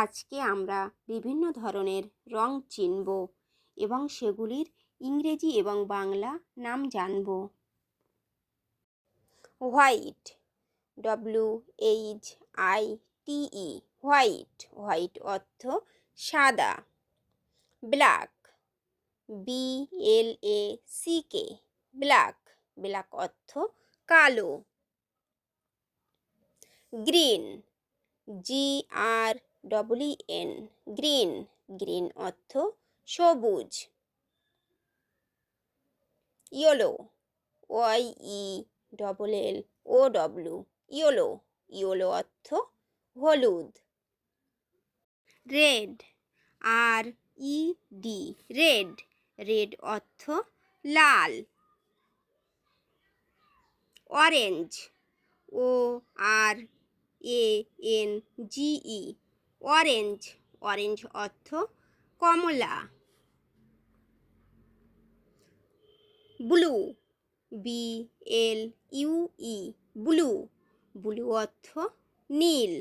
আজকে আমরা বিভিন্ন ধরনের রং চিনব এবং সেগুলির ইংরেজি এবং বাংলা নাম জানব। White W H I T E white white অর্থ সাদা। Black B L A C K black black অর্থ কালো। Green G R double N green green অর্থ সবুজ। Yellow Y E double L O W yellow yellow অর্থ হলুদ। Red R E D red red অর্থ লাল। Orange O R A N G E orange orange অর্থ কমলা। Blue B L U E blue blue অর্থ নীল।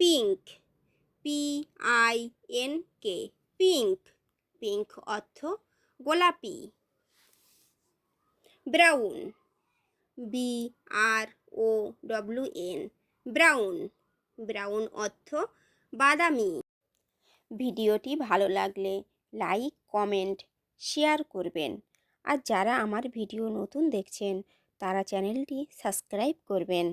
Pink P I N K pink pink অর্থ গোলাপি। Brown B R O W N brown. Brown অর্থ বাদামি। ভিডিওটি ভালো লাগলে like, comment, share করবেন। আর যারা আমার ভিডিও নতুন দেখছেন, তারা চ্যানেলটি সাবস্ক্রাইব করবেন।